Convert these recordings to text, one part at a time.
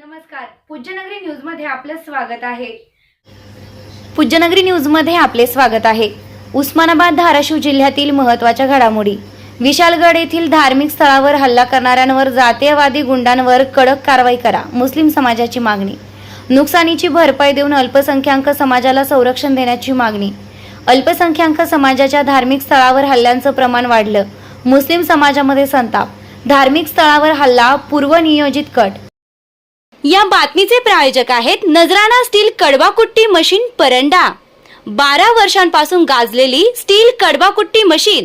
नमस्कार. पूज्यनगरी न्यूजमध्ये आपलं स्वागत आहे. पूज्यनगरी न्यूजमध्ये आपले स्वागत आहे. उस्मानाबाद धाराशिव जिल्ह्यातील महत्त्वाच्या घडामोडी. विशालगड येथील धार्मिक स्थळावर हल्ला करणाऱ्यांवर जातीयवादी गुंडांवर कडक कारवाई करा मुस्लिम समाजाची मागणी. नुकसानीची भरपाई देऊन अल्पसंख्याक समाजाला संरक्षण देण्याची मागणी. अल्पसंख्याक समाजाच्या धार्मिक स्थळावर हल्ल्यांचं प्रमाण वाढलं मुस्लिम समाजामध्ये संताप. धार्मिक स्थळावर हल्ला पूर्वनियोजित कट या बातमीचे प्रायोजक आहेत नजराणा स्टील कडवाकुट्टी मशीन परंडा. बारा वर्षांपासून गाजलेली स्टील कडवाकुट्टी मशीन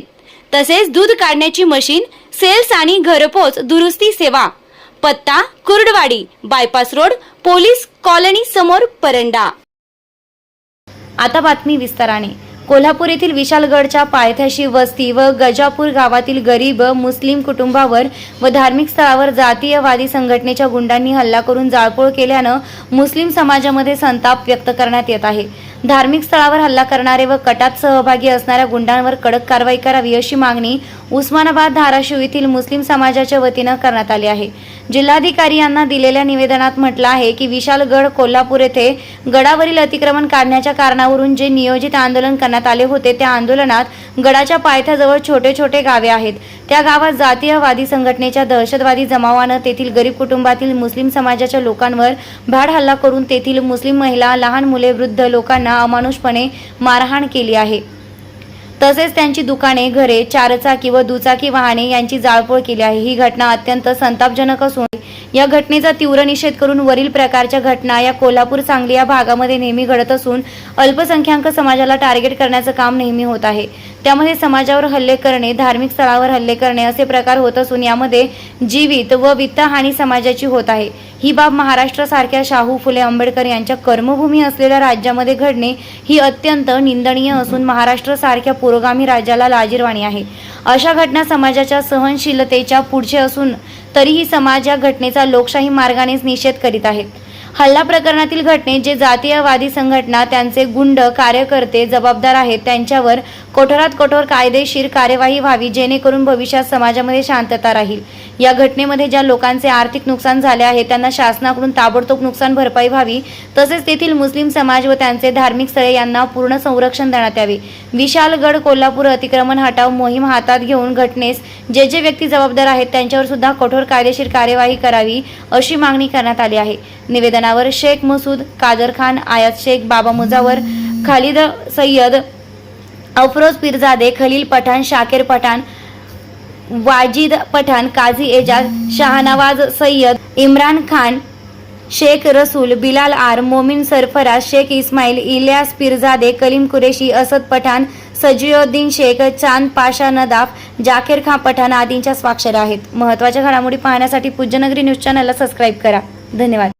तसेच दूध काढण्याची मशीन सेल्स आणि घरपोच दुरुस्ती सेवा. पत्ता Kurduwadi bypass road police colony समोर परंडा. आता बातमी विस्ताराने. कोल्हापूर येथील विशालगडच्या पायथ्याशी वस्ती व गजापूर गावातील गरीब मुस्लिम कुटुंबावर व धार्मिक स्थळावर जातीयवादी संघटनेच्या गुंडांनी हल्ला करून जाळपोळ केल्यानं मुस्लिम समाजामध्ये संताप व्यक्त करण्यात येत आहे. धार्मिक स्थळावर हल्ला करणारे व कटात सहभागी असणाऱ्या गुंडांवर कडक कारवाई करावी अशी मागणी उस्मानाबाद धाराशिव येथील मुस्लिम समाजाच्या वतीनं करण्यात आली आहे. जिल्हाधिकारी यांना दिलेल्या निवेदनात म्हटलं आहे की विशालगड कोल्हापूर येथे गडावरील अतिक्रमण काढण्याच्या कारणावरून जे नियोजित आंदोलन करण्यात आले होते त्या आंदोलनात गडाच्या पायथ्याजवळ छोटे छोटे गावे आहेत. त्या गावात जातीयवादी संघटनेच्या दहशतवादी जमावानं तेथील गरीब कुटुंबातील मुस्लिम समाजाच्या लोकांवर भाड हल्ला करून तेथील मुस्लिम महिला लहान मुले वृद्ध लोकांना अमानुषपणे मारहाण केली आहे. तसेच त्यांची दुकाने घरे चारचाकी व दुचाकी वाहने यांची जाळपोळ केली आहे. ही घटना अत्यंत संतापजनक असून या घटनेचा तीव्र निषेध करून वरील प्रकारच्या घटना या कोल्हापूर सांगली या भागामध्ये नेहमी घडत असून अल्पसंख्याक समाजाला टार्गेट करण्याचं काम नेहमी होत आहे. त्यामध्ये समाजावर हल्ले करणे धार्मिक स्थळावर हल्ले करणे असे प्रकार होत असून यामध्ये जीवित व वित्तहानी समाजाची होत आहे. ही बाब महाराष्ट्रासारख्या शाहू फुले आंबेडकर यांच्या कर्मभूमी असलेल्या राज्यामध्ये घडणे ही अत्यंत निंदनीय असून महाराष्ट्रासारख्या पुरोगामी राज्याला लाजीरवाणी आहे. अशा घटना समाजाच्या सहनशीलतेच्या पुढचे असून तरीही समाज या घटनेचा लोकशाही मार्गानेच निषेध करीत आहे. हल्ला प्रकरणातील घटनेत जे जातीयवादी संघटना त्यांचे गुंड कार्यकर्ते जबाबदार आहेत त्यांच्यावर कठोरात कठोर कायदेशीर कार्यवाही व्हावी जेणेकरून भविष्यात समाजामध्ये शांतता राहील. या घटनेमध्ये ज्या लोकांचे आर्थिक नुकसान झाले आहे त्यांना शासनाकडून ताबडतोब नुकसान भरपाई व्हावी. तसेच तेथील मुस्लिम समाज व त्यांचे धार्मिक स्थळे यांना पूर्ण संरक्षण देण्यात यावे. विशालगड कोल्हापूर अतिक्रमण हटाव मोहीम हातात घेऊन घटनेस जे जे व्यक्ती जबाबदार आहेत त्यांच्यावर सुद्धा कठोर कायदेशीर कार्यवाही करावी अशी मागणी करण्यात आली आहे. निवेदनावर शेख मसूद कादर खान आयात शेख बाबा मुजावर खालिद सय्यद अफरोज पिरजादे खलील पठाण शाकेर पठाण वाजिद पठाण काझी एजाज शहानवाज सय्यद इम्रान खान शेख रसूल बिलाल आर मोमिन सरफराज शेख इस्माईल इलियास पिरजादे कलीम कुरेशी असद पठाण सजीउद्दीन शेख चांद पाशा नदाफ जाकीर खान पठाण आदींच्या स्वाक्षऱ्या आहेत. महत्त्वाच्या घडामोडी पाहण्यासाठी पूज्यनगरी न्यूज चॅनलला सबस्क्राईब करा. धन्यवाद.